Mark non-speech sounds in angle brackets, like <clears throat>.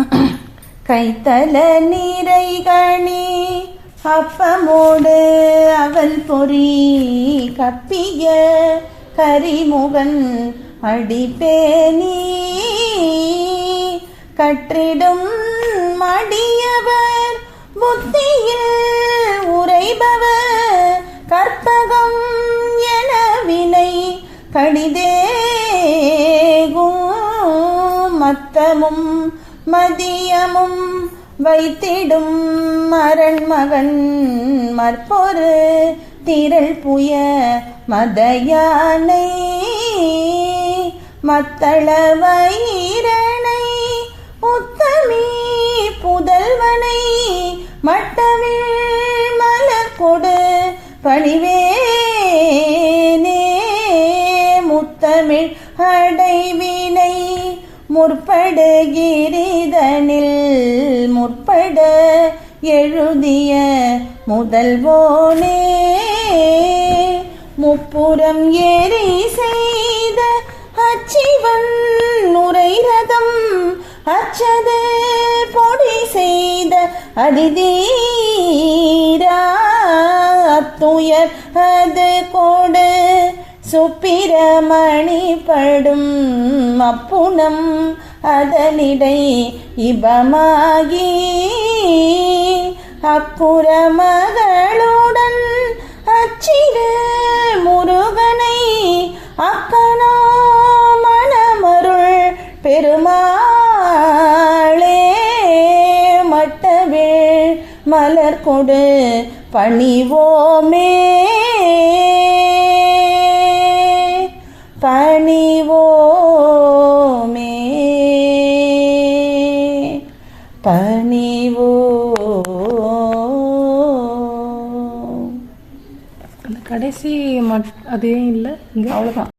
<clears throat> கைத்தல நீரைகணி அப்பமோடு அவள் பொறி கப்பிய கரிமுகன் அடிப்பேனி. கற்றிடும் மடியவர் புத்தியில் உரைபவர் கற்பகம் என வினை கடிதேகும் மத்தமும் மதியமும் வைத்திடும் மரண்மகன் மற்பொரு திரள் புய மதயானை. மத்தள வயிரனை உத்தமி புதல்வனை மட்டவிழ் மலர் கொடு பணிவேனே. முத்தமிழ் அடைவினை முற்படுகிரிதனில் முற்பட எழுதிய முதல்வோனே முப்புறம் ஏறி செய்த அச்சிவன் நுரை ரதம் அச்சது பொடி செய்த அதிதீரா துயர் அது கொடு சுப்பிரமணி படும் அப்புணம் அதனிடை இபமாகி. அப்புற மகளுடன் அச்சிறு முருகனை அக்கனோ மணமருள் பெருமாளே மட்டவிழ் மலர் கொடு பணிவோமே. பணிவோமே. பணிவோ. அந்த கடைசி மட் அதே இல்லை இங்கே? அவ்வளோதான்